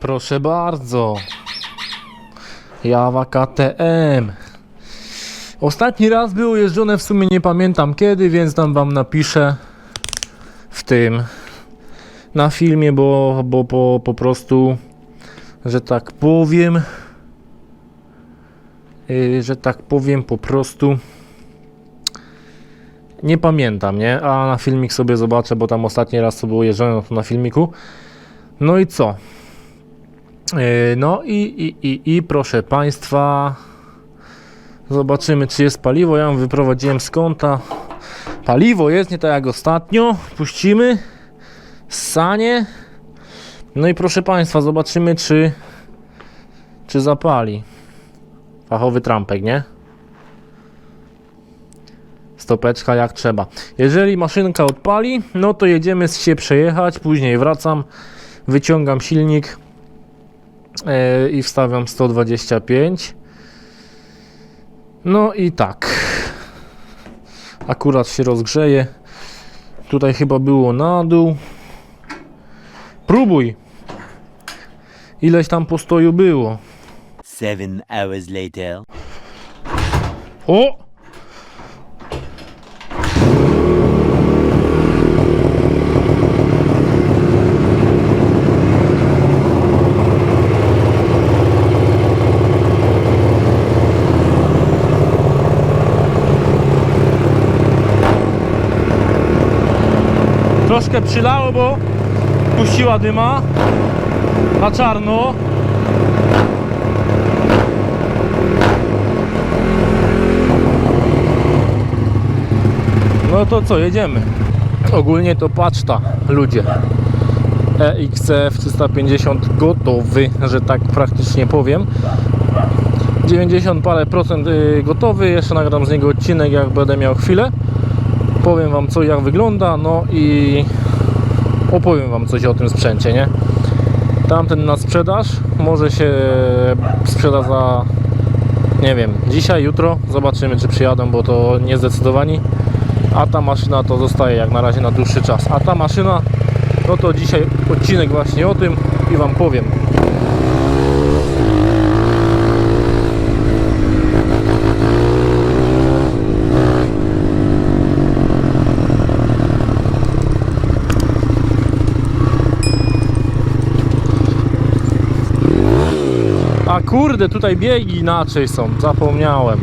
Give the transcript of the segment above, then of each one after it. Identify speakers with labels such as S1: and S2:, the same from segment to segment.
S1: Proszę bardzo. Jawa KTM. Ostatni raz było jeżdżone, w sumie nie pamiętam kiedy, więc tam wam napiszę w tym na filmie, bo, bo po, po prostu, że tak powiem, yy, że tak powiem, po prostu nie pamiętam, nie? A na filmik sobie zobaczę, bo tam ostatni raz co było jeżdżone, no na filmiku. No i co? Yy, No i, i, i, i proszę Państwa, zobaczymy czy jest paliwo. Ja ją wyprowadziłem z kąta. Paliwo jest, nie tak jak ostatnio. Puścimy. Sanie. No i proszę Państwa, zobaczymy czy czy zapali. Fachowy trampek, nie? Stopeczka jak trzeba. Jeżeli maszynka odpali, no to jedziemy się przejechać, później wracam, wyciągam silnik e, i wstawiam 125. No i tak. Akurat się rozgrzeje. Tutaj chyba było na dół. Próbuj. Ileś tam postoju było.
S2: Seven hours later.
S1: O! Troszkę przylało, bo puściła dyma na czarno. No to co, jedziemy. Ogólnie to paczta, ludzie. E EXF 350 gotowy, że tak praktycznie powiem. 90 parę procent y, gotowy, jeszcze nagram z niego odcinek jak będę miał chwilę. Powiem wam co jak wygląda, no i opowiem wam coś o tym sprzęcie, nie? Tamten na sprzedaż, może się sprzeda za nie wiem, dzisiaj, jutro, zobaczymy czy przyjadą, bo to niezdecydowani a ta maszyna to zostaje jak na razie na dłuższy czas. A ta maszyna, no to dzisiaj odcinek właśnie o tym i Wam powiem. Kurde, tutaj biegi inaczej są, zapomniałem.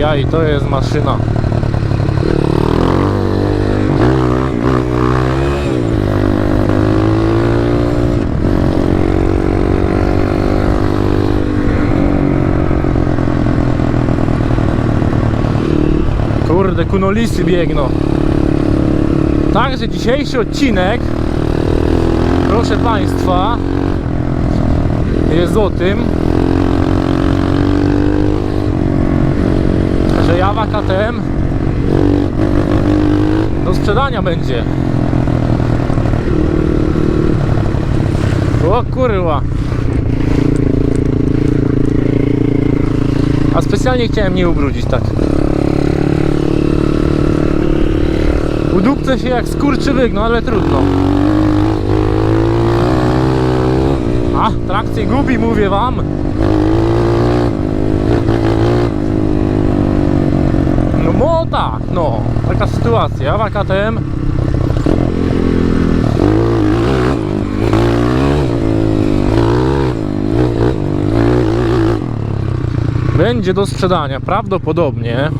S1: Ajajaj, to jest maszyna. Kurde, kunolisy biegną. Także dzisiejszy odcinek, proszę Państwa, jest o tym, Jawa KTM do sprzedania będzie. O kurwa. A specjalnie chciałem nie ubrudzić tak. Udupcę się jak skurczywyk, no ale trudno. A, trakcję gubi, mówię wam. No tak, no, taka sytuacja. W AKTM będzie do sprzedania prawdopodobnie.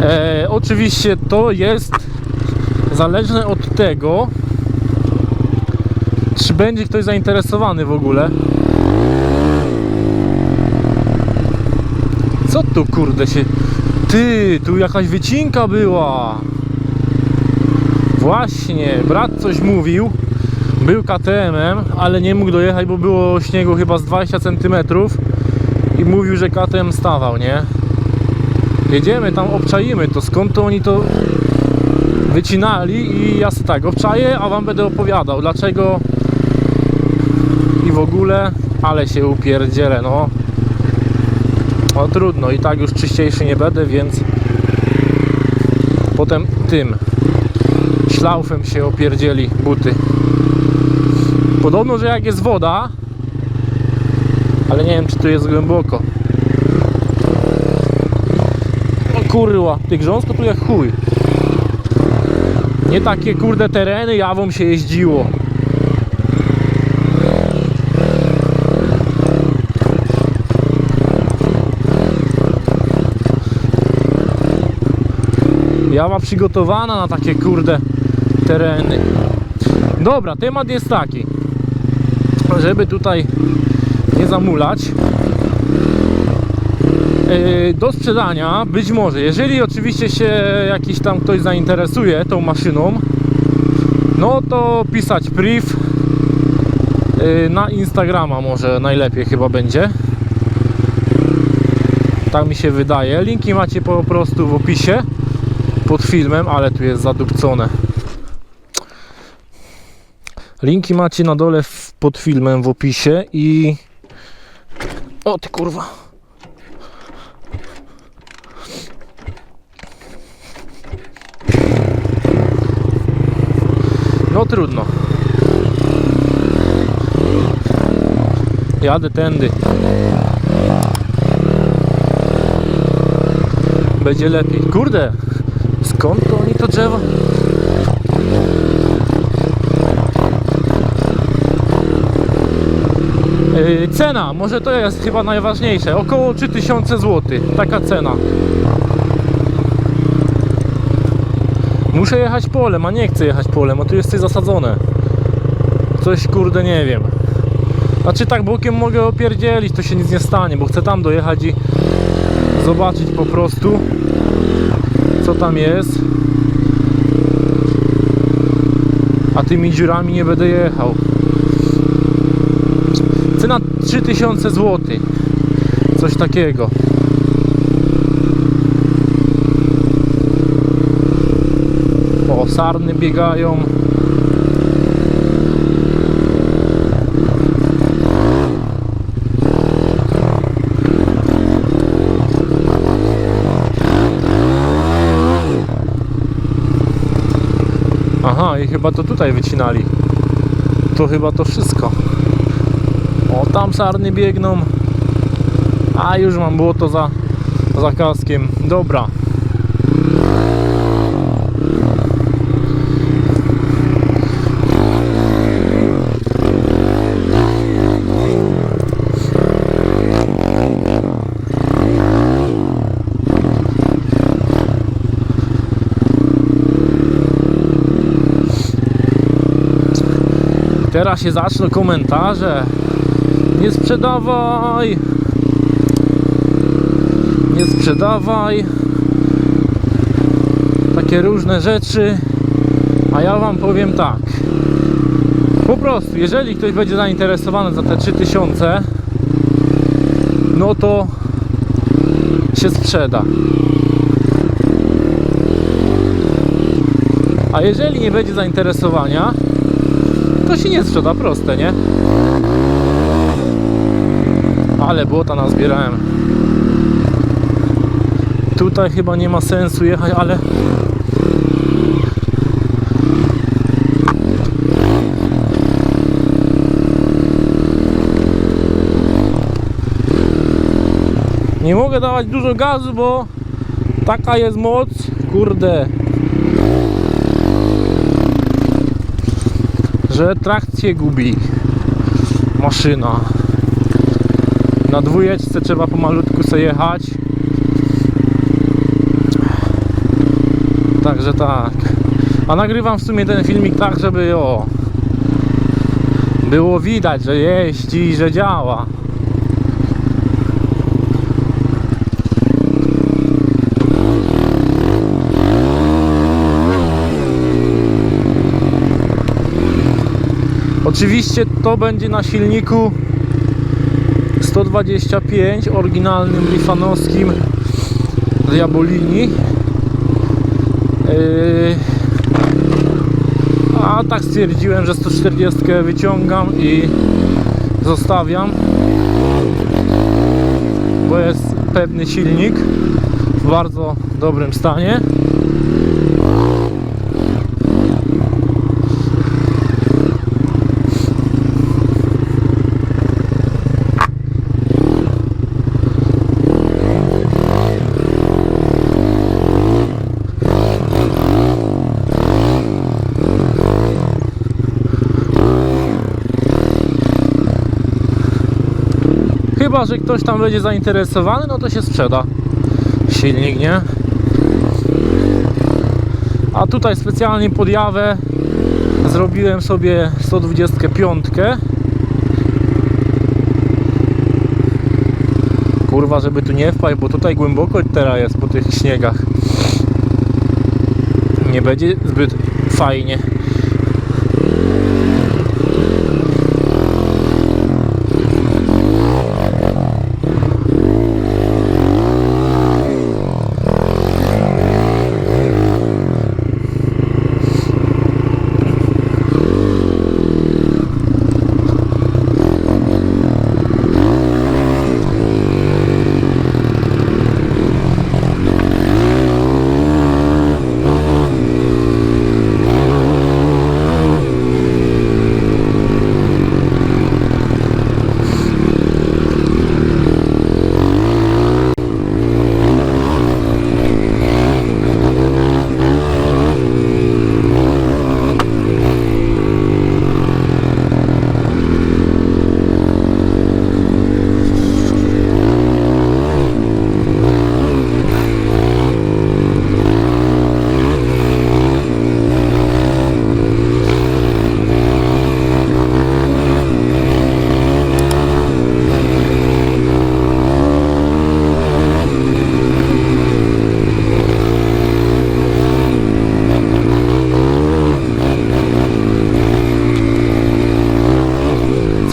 S1: E, oczywiście to jest zależne od tego, czy będzie ktoś zainteresowany w ogóle. Co tu kurde się... Ty, tu jakaś wycinka była. Właśnie, brat coś mówił. Był KTM-em, ale nie mógł dojechać, bo było śniegu chyba z 20 cm. I mówił, że KTM stawał, nie? Jedziemy tam, obczajmy to. Skąd to oni to wycinali i ja sobie tak obczaję, a wam będę opowiadał dlaczego i w ogóle, ale się upierdzielę, no. No trudno, i tak już czyściejszy nie będę, więc potem tym szlaufem się opierdzieli buty. Podobno, że jak jest woda, ale nie wiem, czy tu jest głęboko. O kurwa, ty grząsko tu jak chuj. Nie takie kurde tereny, jawą się jeździło. Jawa przygotowana na takie kurde tereny. Dobra, temat jest taki, żeby tutaj nie zamulać. Yy, Do sprzedania być może, jeżeli oczywiście się jakiś tam ktoś zainteresuje tą maszyną, no to pisać priv yy, na Instagrama może najlepiej chyba będzie. Tak mi się wydaje. Linki macie po prostu w opisie pod filmem, ale tu jest zadupcone. Linki macie na dole pod filmem w opisie i... O ty kurwa. No trudno. Jadę tędy. Będzie lepiej. Kurde, to drzewo? Yy, Cena, może to jest chyba najważniejsze. Około 3000 zł. Taka cena. Muszę jechać polem, a nie chcę jechać polem, a tu jest coś zasadzone. Coś kurde nie wiem. Znaczy tak bokiem mogę opierdzielić, to się nic nie stanie, bo chcę tam dojechać i zobaczyć po prostu co tam jest. A tymi dziurami nie będę jechał. Cena 3000 zł. Coś takiego. O, sarny biegają. I chyba to tutaj wycinali. To chyba to wszystko. O, tam sarny biegną. A już mam błoto za, za kaskiem. Dobra. Się zaczną komentarze. Nie sprzedawaj! Nie sprzedawaj! Takie różne rzeczy. A ja Wam powiem tak. Po prostu, jeżeli ktoś będzie zainteresowany za te 3000, no to się sprzeda. A jeżeli nie będzie zainteresowania, to się nie sprzeda, proste, nie? Ale błota nazbierałem. Tutaj chyba nie ma sensu jechać, ale... Nie mogę dawać dużo gazu, bo taka jest moc. Kurde. Że trakcję gubi maszyna. Na dwójeczce trzeba pomalutku sobie jechać. Także tak. A nagrywam w sumie ten filmik tak, żeby o było widać, że jeździ, że działa. Oczywiście to będzie na silniku 125 oryginalnym lifanowskim Diabolini. Yy, a tak stwierdziłem, że 140 wyciągam i zostawiam, bo jest pewny silnik w bardzo dobrym stanie. Chyba, że ktoś tam będzie zainteresowany, no to się sprzeda silnik, nie? A tutaj specjalnie pod Jawę zrobiłem sobie 125. Kurwa, żeby tu nie wpaść, bo tutaj głęboko teraz jest po tych śniegach. Nie będzie zbyt fajnie.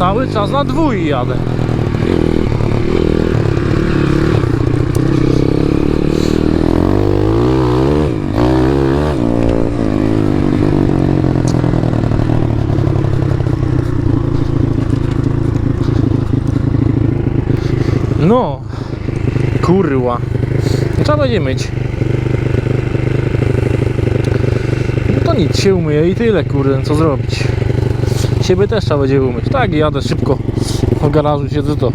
S1: Cały czas na dwój jadę. No, kurwa. Trzeba będzie myć. No to nic, się umyje i tyle, kurde, co zrobić. Siebie też trzeba będzie umyć. Tak, jadę szybko. Po garażu siedzę to.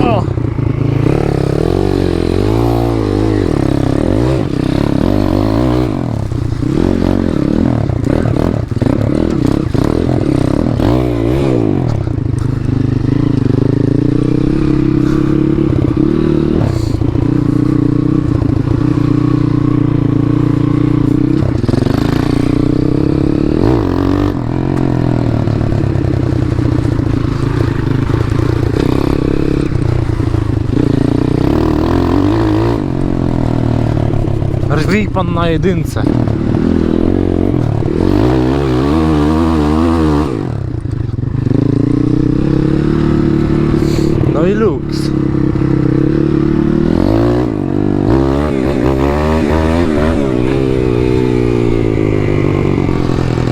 S1: O! Rwij pan na jedynce. No i luks.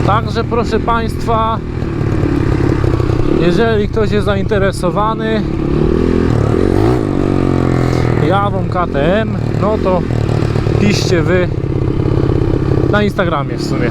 S1: Także proszę Państwa, jeżeli ktoś jest zainteresowany jawą KTM, no to piszcie wy na Instagramie w sumie.